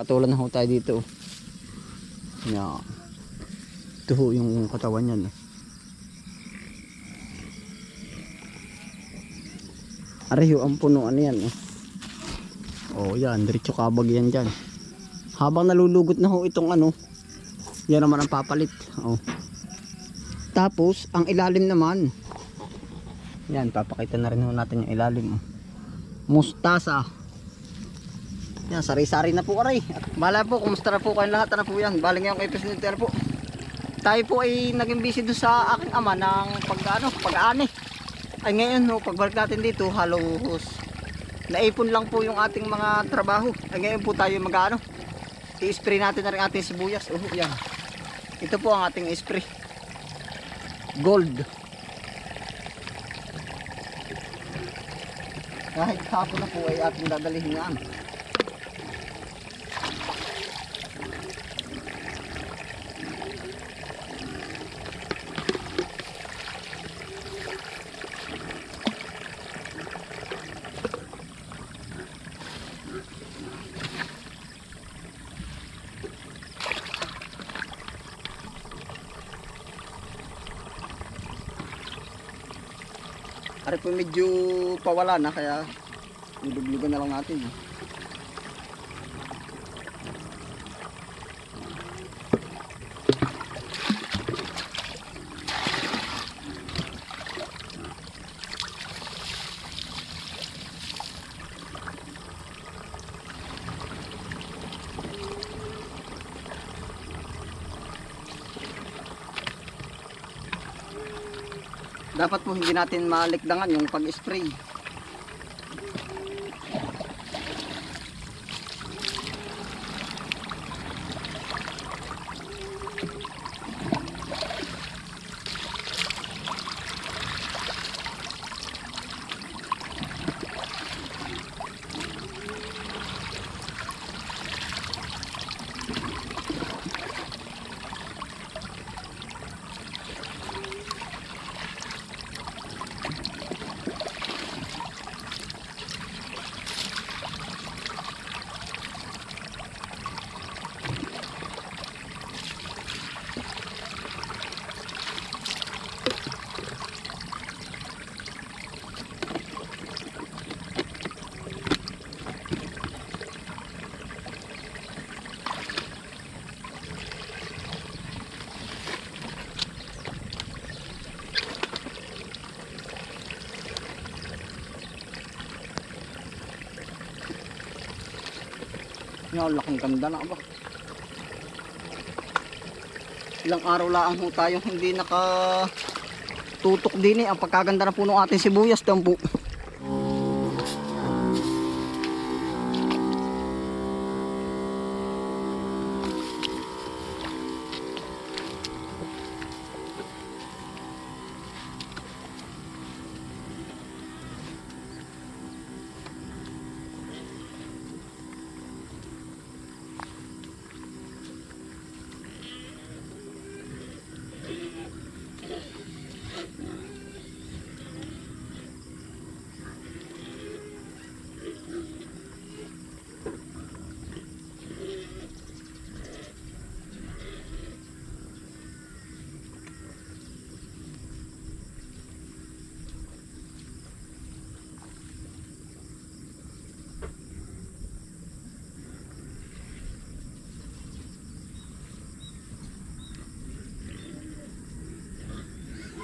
Patulan na ho tayo dito. Yan. Ito ho yung katawan niyan. eh. Areho ang puno ano yan. eh. Oh, yan. Diretso kabag yan dyan. Habang nalulugot na ho itong ano. Yan naman ang papalit. Oh. Tapos, ang ilalim naman. Yan, papakita na rin ho natin yung ilalim. Mustasa. Yan, sari-sari na po karay. Bala po, kumusta na po kayong lahat? Ano po yan? Baling ngayong episode nito po. Tayo po ay naging busy doon sa aking ama ng pag, ano, pag-aani. Ay ngayon, no, pagbalik natin dito, halos naipon lang po yung ating mga trabaho. Ay ngayon po tayo mag-ano. I-spray natin na rin ating sibuyas. Oh, yan. Ito po ang ating spray. Gold. Kahit hapon na po ay ating dadalhin yan. Ari po medyo pawala na kaya niluglugan na lang natin. eh. Dapat po hindi natin malikdangan yung pag-spray. Yan, laking ganda na ba? Ilang araw lang ho tayo hindi naka tutok din eh. Ang pagkaganda na po ng ating sibuyas doon po.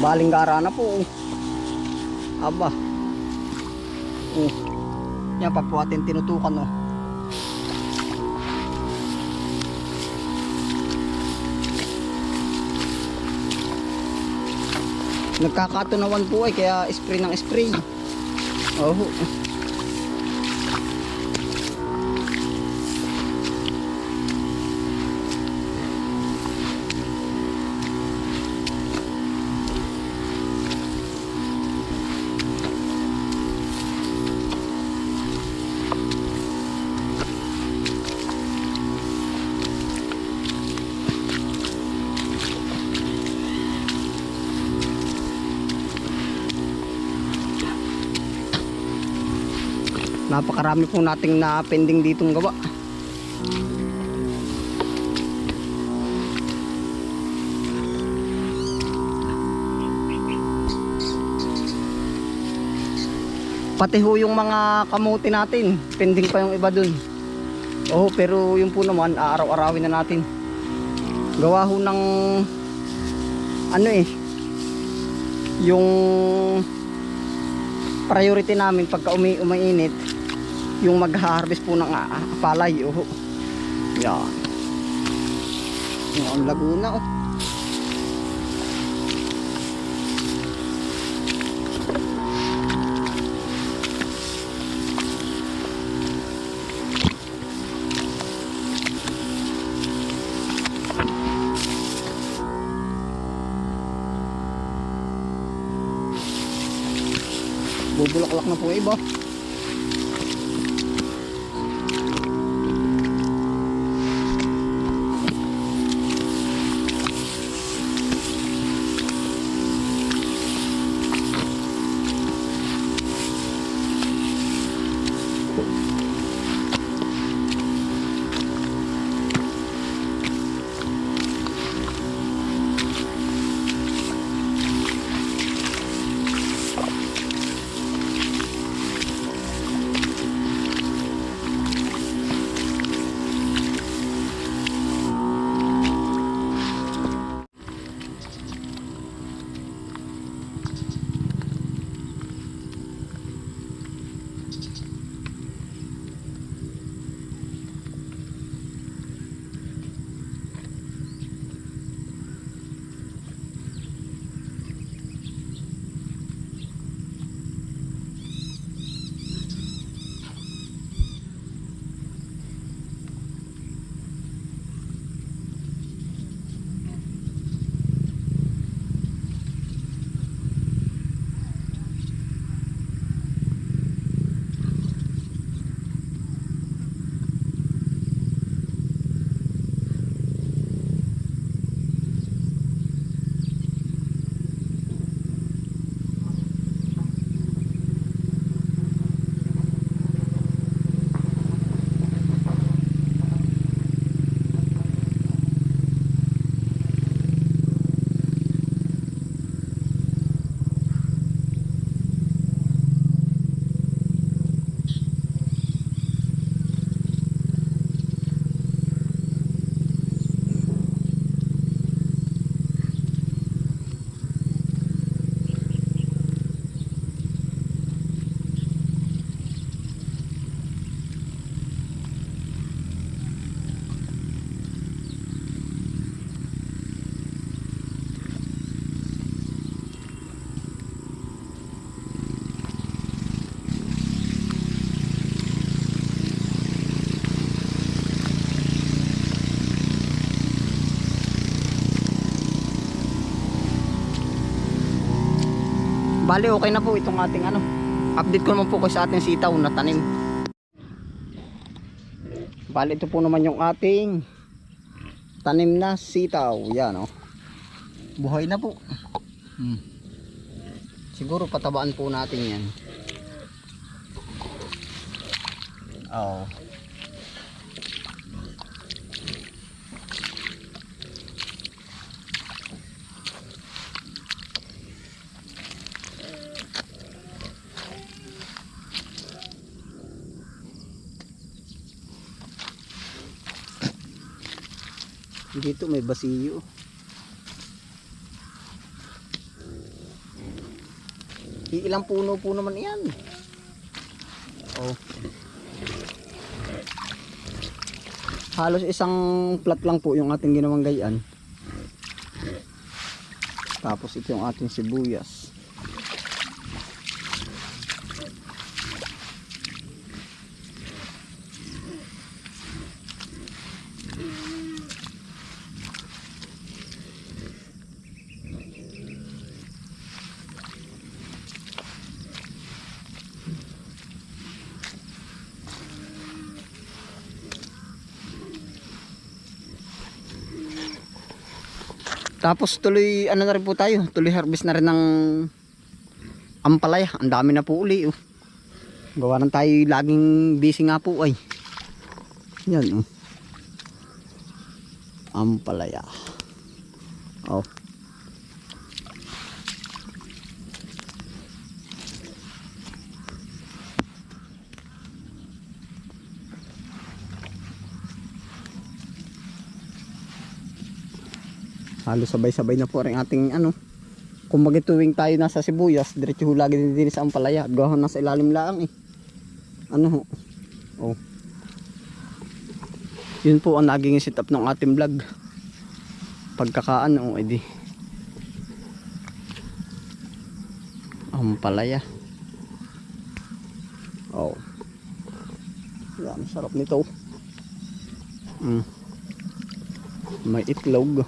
Balinggara na po. oh. Aba. Oh. Yan pag po atin tinutukan oh. Nagkakatunawan po ay kaya spray ng spray. Oh. Napakarami po nating na pending ditong gawa. Pati ho yung mga kamuti natin, pending pa yung iba dun. Oh, pero yun po naman, aaraw-arawin na natin. Gawa ho ng ano eh, yung priority namin pagka umi umainit yung mag-harvest po ng ah, palay oh. yan yan laguna oh. bubulaklak na po iba Bali, okay na po itong ating ano. Update ko naman po kayo sa ating sitaw na tanim. Bali, ito po naman yung ating tanim na sitaw. Yan, oh. Buhay na po. Hmm. Siguro patabaan po natin yan. Oh. Dito may basiyo. Ilang puno po naman yan. Oh. Halos isang plat lang po yung ating ginawang gayaan. Tapos ito yung ating sibuyas. Tapos tuloy ano na rin po tayo, tuloy harvest na rin ng ampalaya. Ang dami na po uli oh. Gawa ng tayo laging busy nga po ay. Yan oh. Ampalaya. Oh. Halos sabay-sabay na po rin ating ano kung magituwing tayo nasa sibuyas diretso ho lagi din din sa ampalaya at gawa nasa ilalim lang eh. Ano ho? Oh. Yun po ang naging set up ng ating vlog. Pagkakaano edi. Ampalaya. Oh. Yan sarap nito. Mm. may itlog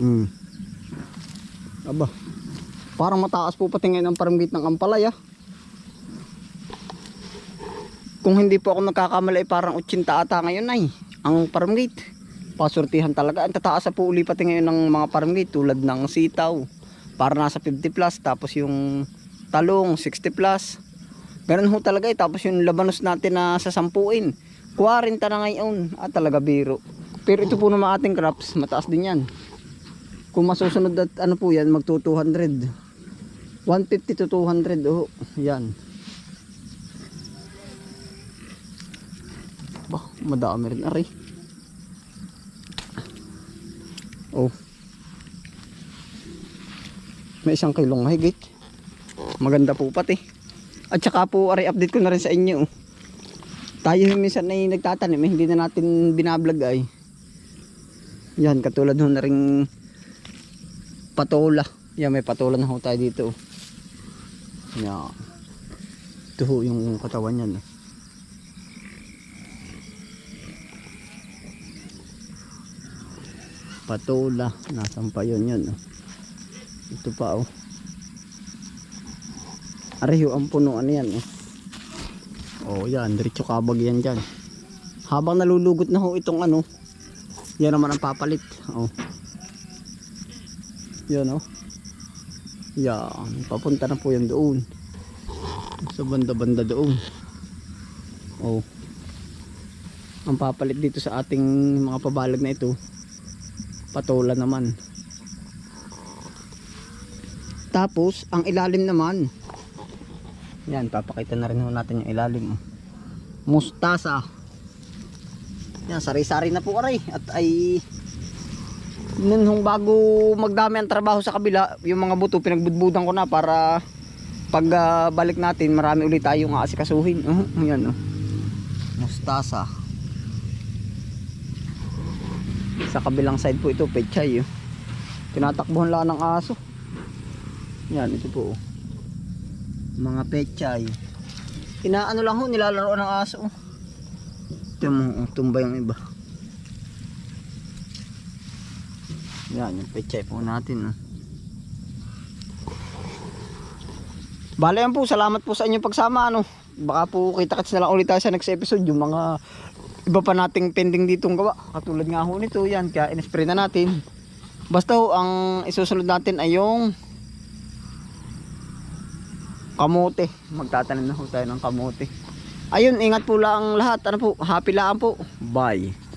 Mm. Aba. Parang mataas po pati ngayon ang paramgit ng ampalaya. Kung hindi po ako nagkakamali parang 80 ata ngayon ay ang paramgit. Pasurtihan talaga. Ang tataas po uli pati ngayon ng mga paramgit tulad ng sitaw. Para nasa 50 plus tapos yung talong 60 plus. Ganun ho talaga eh. Tapos yung labanos natin na sasampuin. 40 na ngayon. Ah talaga biro. Pero ito po naman ating crops. Mataas din yan kung masusunod at ano po yan magto 200 150 to 200 oh yan. Bah madami rin ari oh. May isang kilong higit maganda po pati. At saka po ari update ko na rin sa inyo. Tayo minsan ay nagtatanim eh, hindi na natin binablog ay yan katulad ho na rin patola. Yan, may patola na ho tayo dito. Yan. Ito ho yung katawan yan. eh. Patola. Nasaan pa yun yun. oh. Ito pa oh. Areho ang puno ano yan oh. Oh yan, diretso kabag yan dyan. Habang nalulugot na ho itong ano, yan naman ang papalit. Oh. Yan oh. Yan, papunta na po yan doon. Sa banda-banda doon. Oh. Ang papalit dito sa ating mga pabalag na ito, patola naman. Tapos, ang ilalim naman, yan, papakita na rin natin yung ilalim. oh. Mustasa. Yan, sari-sari na po aray. At ay nun hong bago magdami ang trabaho sa kabila, yung mga buto pinagbudbudan ko na para pag ah, balik natin marami ulit tayong aasikasuhin. Uh, yan oh. Mustasa. Sa kabilang side po ito, pechay oh. Tinatakbuhan lang ng aso. Yan, ito po oh. Mga pechay. Inaano lang ho, nilalaro ng aso. oh. Ito mo, oh, tumba yung iba. Yan, yung pechay po natin. Bale yan po, salamat po sa inyong pagsama. Ano. Baka po kita-kits na lang ulit tayo sa next episode. Yung mga iba pa nating pending ditong gawa. Katulad nga ho nito, yan. Kaya in-spray na natin. Basta ho, ang isusunod natin ay yung kamote. Magtatanim na ho tayo ng kamote. Ayun, ingat po lang lahat. Ano po, happy lang po. Bye.